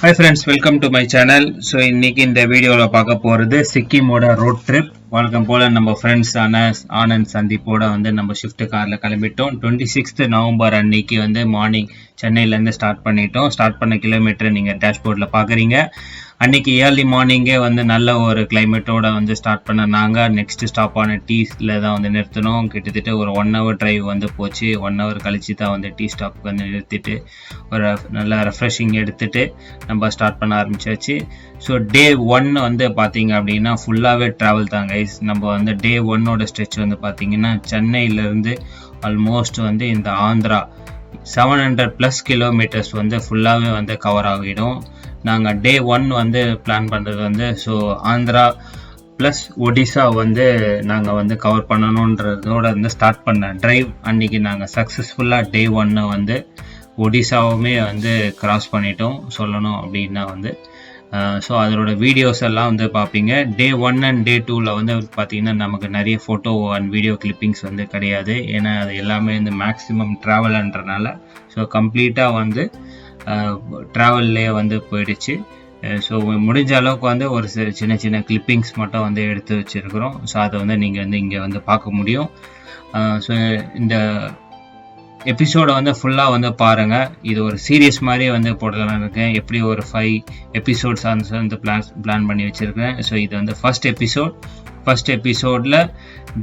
Hi friends welcome to my channel so இன்னைக்கு இந்த வீடியோவில் பார்க்க போகிறது சிக்கிமோட ரோட் ட்ரிப் வழக்கம் போல் நம்ம ஃப்ரெண்ட்ஸ் ஆன ஆனந்த் சந்தீப்போட வந்து நம்ம ஷிஃப்ட் காரில் கிளம்பிட்டோம். டுவெண்ட்டி சிக்ஸ்த் நவம்பர் அன்னைக்கு வந்து மார்னிங் சென்னையிலேருந்து ஸ்டார்ட் பண்ணிட்டோம். ஸ்டார்ட் பண்ண கிலோமீட்டர் நீங்கள் டேஷ்போர்டில் பார்க்குறீங்க அன்னைக்கு ஏர்லி மார்னிங்கே வந்து நல்ல ஒரு கிளைமேட்டோட வந்து ஸ்டார்ட் பண்ண நாங்கள் நெக்ஸ்ட் ஸ்டாப்பான டீஸில் தான் வந்து நிறுத்தினோம். கிட்டத்தட்ட ஒரு ஒன் ஹவர் டிரைவ் வந்து போச்சு. ஒன் ஹவர் கழிச்சு தான் வந்து டீ ஸ்டாப்புக்கு வந்து நிறுத்திட்டு ஒரு நல்ல ரெஃப்ரெஷிங் எடுத்துட்டு நம்ம ஸ்டார்ட் பண்ண ஆரம்பிச்சாச்சு. ஸோ டே ஒன் வந்து பார்த்தீங்க அப்படின்னா ஃபுல்லாகவே ட்ராவல் தாங்க. கைஸ் நம்ம வந்து டே ஒன்னோட ஸ்ட்ரெச் வந்து பார்த்தீங்கன்னா சென்னையிலேருந்து ஆல்மோஸ்ட் வந்து இந்த Andhra seven hundred plus kilometres வந்து ஃபுல்லாகவே வந்து கவர் ஆகிடும். நாங்கள் டே ஒன் வந்து பிளான் பண்ணுறது வந்து ஸோ ஆந்திரா ப்ளஸ் ஒடிசா வந்து நாங்கள் வந்து கவர் பண்ணணுன்றதோட வந்து ஸ்டார்ட் பண்ண ட்ரைவ் அன்னைக்கு நாங்கள் சக்ஸஸ்ஃபுல்லாக டே ஒன்னை வந்து ஒடிசாவுமே வந்து கிராஸ் பண்ணிட்டோம். சொல்லணும் அப்படின்னா வந்து ஸோ அதோட வீடியோஸ் எல்லாம் வந்து பார்ப்பீங்க டே ஒன் அண்ட் டே டூவில் வந்து பார்த்தீங்கன்னா நமக்கு நிறைய ஃபோட்டோ அண்ட் வீடியோ கிளிப்பிங்ஸ் வந்து கிடையாது. ஏன்னா அது எல்லாமே வந்து மேக்ஸிமம் ட்ராவல்ன்றனால ஸோ கம்ப்ளீட்டாக வந்து ட்ராவல்லே வந்து போயிடுச்சு. ஸோ முடிஞ்ச அளவுக்கு வந்து ஒரு சில சின்ன சின்ன கிளிப்பிங்ஸ் மட்டும் வந்து எடுத்து வச்சுருக்குறோம். ஸோ அதை வந்து நீங்கள் வந்து இங்கே வந்து பார்க்க முடியும். ஸோ இந்த எபிசோடை வந்து ஃபுல்லாக வந்து பாருங்கள் இது ஒரு சீரியஸ் மாதிரியே வந்து போடலாம்னு இருக்கேன். எப்படி ஒரு ஃபைவ் எபிசோட்ஸ் வந்து பிளான் பிளான் பண்ணி வச்சுருக்கேன். ஸோ இது வந்து ஃபர்ஸ்ட் எபிசோட் ஃபர்ஸ்ட் எபிசோடில்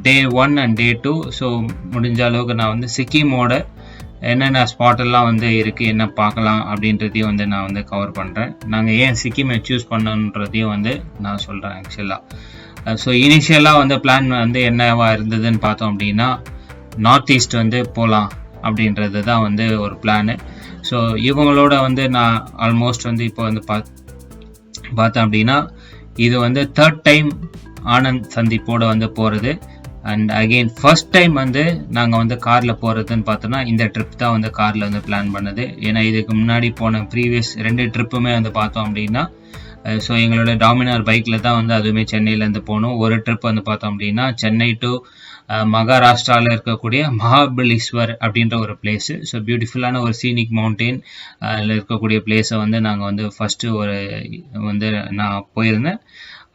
day one and day two so முடிஞ்ச அளவுக்கு நான் வந்து சிக்கிமோட என்னென்ன ஸ்பாட்டெல்லாம் வந்து இருக்குது என்ன பார்க்கலாம் அப்படின்றதையும் வந்து நான் வந்து கவர் பண்ணுறேன் நாங்கள் ஏன் சிக்கிமை சூஸ் பண்ணன்றதையும் வந்து நான் சொல்கிறேன் ஆக்சுவலாக ஸோ இனிஷியலாக வந்து பிளான் வந்து என்னவா இருந்ததுன்னு பார்த்தோம் அப்படின்னா நார்த் ஈஸ்ட் வந்து போகலாம் அப்படின்றது தான் வந்து ஒரு பிளானு ஸோ இவங்களோட வந்து நான் ஆல்மோஸ்ட் வந்து இப்போ வந்து பா பார்த்தேன் அப்படின்னா இது வந்து தேர்ட் டைம் ஆனந்த் சந்திப்போட வந்து போகிறது அண்ட் அகெயின் ஃபர்ஸ்ட் டைம் வந்து நாங்கள் வந்து காரில் போகிறதுன்னு பார்த்தோன்னா இந்த ட்ரிப் தான் வந்து காரில் வந்து பிளான் பண்ணது. ஏன்னா இதுக்கு முன்னாடி போன ப்ரீவியஸ் ரெண்டு ட்ரிப்புமே வந்து பார்த்தோம் அப்படின்னா ஸோ எங்களோட டாமினார் பைக்கில் தான் வந்து அதுவுமே சென்னையிலேருந்து போனோம். ஒரு ட்ரிப் வந்து பார்த்தோம் அப்படின்னா சென்னை டு மகாராஷ்டிராவில் இருக்கக்கூடிய மகாபலீஸ்வர் அப்படின்ற ஒரு பிளேஸு ஸோ பியூட்டிஃபுல்லான ஒரு சீனிக் மவுண்டெயின் இருக்கக்கூடிய பிளேஸை வந்து நாங்கள் வந்து ஃபஸ்ட்டு ஒரு வந்து நான் போயிருந்தேன்.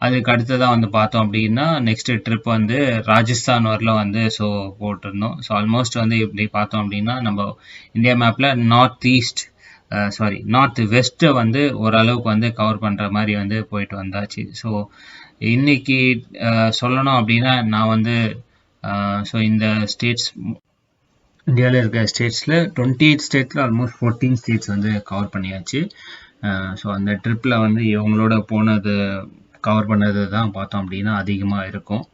அதுக்கு அடுத்ததாக வந்து பார்த்தோம் அப்படின்னா நெக்ஸ்ட் ட்ரிப் வந்து ராஜஸ்தான் வரல வந்து ஸோ போட்டிருந்தோம். ஸோ ஆல்மோஸ்ட் வந்து இப்படி பார்த்தோம் அப்படின்னா நம்ம இந்தியா மேப்பில் நார்த் ஈஸ்ட் சாரி நார்த் வெஸ்ட்டை வந்து ஓரளவுக்கு வந்து கவர் பண்ணுற மாதிரி வந்து போயிட்டு வந்தாச்சு. ஸோ இன்னைக்கு சொல்லணும் அப்படின்னா நான் வந்து ஸோ இந்த ஸ்டேட்ஸ் இந்தியாவில் இருக்க ஸ்டேட்ஸில் டுவெண்ட்டி எயிட் ஸ்டேட்ஸில் ஆல்மோஸ்ட் ஃபோர்டீன் ஸ்டேட்ஸ் வந்து கவர் பண்ணியாச்சு. ஸோ அந்த ட்ரிப்பில் வந்து இவங்களோட போனது கவர் பண்ணது தான் பார்த்தோம் அப்படின்னா அதிகமாக இருக்கும்.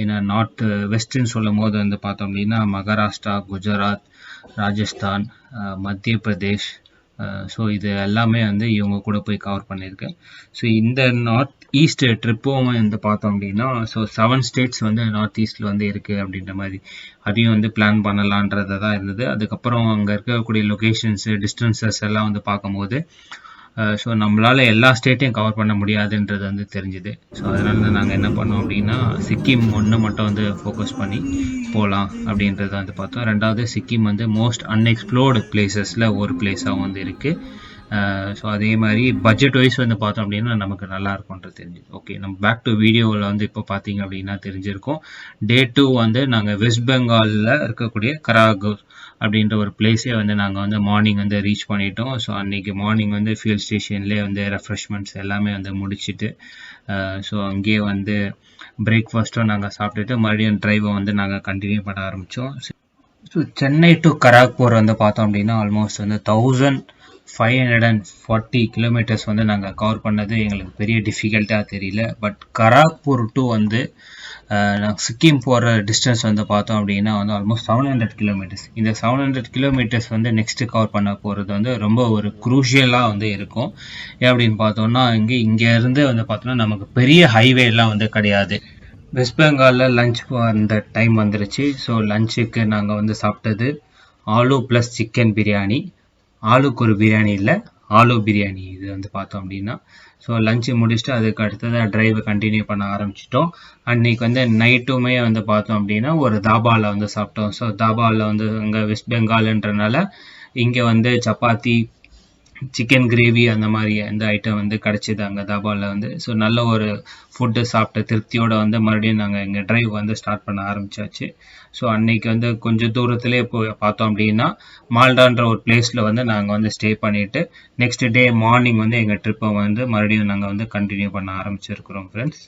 ஏன்னா நார்த் வெஸ்ட்னு சொல்லும் போது வந்து பார்த்தோம் அப்படின்னா மகாராஷ்டிரா குஜராத் ராஜஸ்தான் மத்திய பிரதேஷ் ஸோ இது எல்லாமே வந்து இவங்க கூட போய் கவர் பண்ணியிருக்கேன். ஸோ இந்த நார்த் ஈஸ்ட் ட்ரிப்பும் வந்து பார்த்தோம் அப்படின்னா ஸோ செவன் ஸ்டேட்ஸ் வந்து நார்த் ஈஸ்டில் வந்து இருக்குது அப்படின்ற மாதிரி. அதையும் வந்து பிளான் பண்ணலான்றதை தான் இருந்தது. அதுக்கப்புறம் அங்கே இருக்கக்கூடிய லொக்கேஷன்ஸு டிஸ்டன்சஸ் எல்லாம் வந்து பார்க்கும்போது ஸோ நம்மளால் எல்லா ஸ்டேட்டையும் கவர் பண்ண முடியாதுன்றது வந்து தெரிஞ்சுது. ஸோ அதனால தான் நாங்கள் என்ன பண்ணோம் அப்படின்னா சிக்கிம் ஒன்று மட்டும் வந்து ஃபோக்கஸ் பண்ணி போகலாம் அப்படின்றத வந்து பார்த்தோம். ரெண்டாவது சிக்கிம் வந்து மோஸ்ட் அன்எக்ஸ்ப்ளோர்டு பிளேசஸில் ஒரு பிளேஸாகவும் வந்து இருக்குது ஸோ அதே மாதிரி பட்ஜெட் வைஸ் வந்து பார்த்தோம் அப்படின்னா நமக்கு நல்லா இருக்கும்ன்றது தெரிஞ்சுது. ஓகே நம்ம பேக் டு வீடியோவில் வந்து இப்போ பார்த்தீங்க அப்படின்னா தெரிஞ்சிருக்கோம். டே டூ வந்து நாங்கள் வெஸ்ட் பெங்காலில் இருக்கக்கூடிய கராகூர் அப்படின்ற ஒரு பிளேஸே வந்து நாங்கள் வந்து மார்னிங் வந்து ரீச் பண்ணிட்டோம். ஸோ அன்றைக்கி மார்னிங் வந்து ஃபியூல் ஸ்டேஷன்லேயே வந்து ரெஃப்ரெஷ்மெண்ட்ஸ் எல்லாமே வந்து முடிச்சுட்டு ஸோ அங்கேயே வந்து பிரேக்ஃபாஸ்ட்டும் நாங்கள் சாப்பிட்டுட்டு மறுபடியும் ட்ரைவை வந்து நாங்கள் கண்டினியூ பண்ண ஆரம்பித்தோம் ஸோ சென்னை டு கராக்பூர் வந்து பார்த்தோம் அப்படின்னா ஆல்மோஸ்ட் வந்து thousand five hundred and forty kilometres வந்து நாங்கள் கவர் பண்ணது எங்களுக்கு பெரிய டிஃபிகல்ட்டாக தெரியல. பட் கராக்பூர் டு வந்து சிக்கிம் போகிற டிஸ்டன்ஸ் வந்து பார்த்தோம் அப்படின்னா வந்து ஆல்மோஸ்ட் செவன் ஹண்ட்ரட் கிலோமீட்டர்ஸ் இந்த செவன் ஹண்ட்ரட் கிலோமீட்டர்ஸ் வந்து நெக்ஸ்ட் கவர் பண்ண போகிறது வந்து ரொம்ப ஒரு குரூஷியலாக வந்து இருக்கும். ஏன் அப்படின்னு பார்த்தோம்னா இங்கே இங்கேருந்து வந்து பார்த்தோம்னா நமக்கு பெரிய ஹைவேலாம் வந்து கிடையாது. வெஸ்ட் பெங்காலில் லஞ்ச் அந்த டைம் வந்துருச்சு. ஸோ லஞ்சுக்கு நாங்கள் வந்து சாப்பிட்டது ஆலு ப்ளஸ் சிக்கன் பிரியாணி. ஆளுக்கு ஒரு பிரியாணி இல்லை ஆலு பிரியாணி இது வந்து பார்த்தோம் அப்படின்னா. ஸோ லஞ்சு முடிச்சுட்டு அதுக்கு அடுத்ததாக ட்ரைவை கண்டினியூ பண்ண ஆரம்பிச்சிட்டோம். அன்னைக்கு வந்து நைட்டுமே வந்து பார்த்தோம் அப்படின்னா ஒரு தாபாவில் வந்து சாப்பிட்டோம். ஸோ தாபாவில் வந்து அங்கே வெஸ்ட் பெங்கால்ன்றனால இங்கே வந்து சப்பாத்தி சிக்கன் கிரேவி அந்த மாதிரி அந்த ஐட்டம் வந்து கிடச்சிது அங்கே தாபாவில் வந்து. ஸோ நல்ல ஒரு ஃபுட்டு சாப்பிட்ட திருப்தியோட வந்து மறுபடியும் நாங்கள் எங்கள் ட்ரைவ் வந்து ஸ்டார்ட் பண்ண ஆரம்பிச்சாச்சு. ஸோ அன்னைக்கு வந்து கொஞ்சம் தூரத்துலேயே போய் பார்த்தோம் அப்படின்னா மால்டான்ற ஒரு பிளேஸில் வந்து நாங்கள் வந்து ஸ்டே பண்ணிவிட்டு நெக்ஸ்ட் டே மார்னிங் வந்து எங்கள் ட்ரிப்பை வந்து மறுபடியும் நாங்கள் வந்து கண்டினியூ பண்ண ஆரம்பிச்சிருக்கிறோம் ஃப்ரெண்ட்ஸ்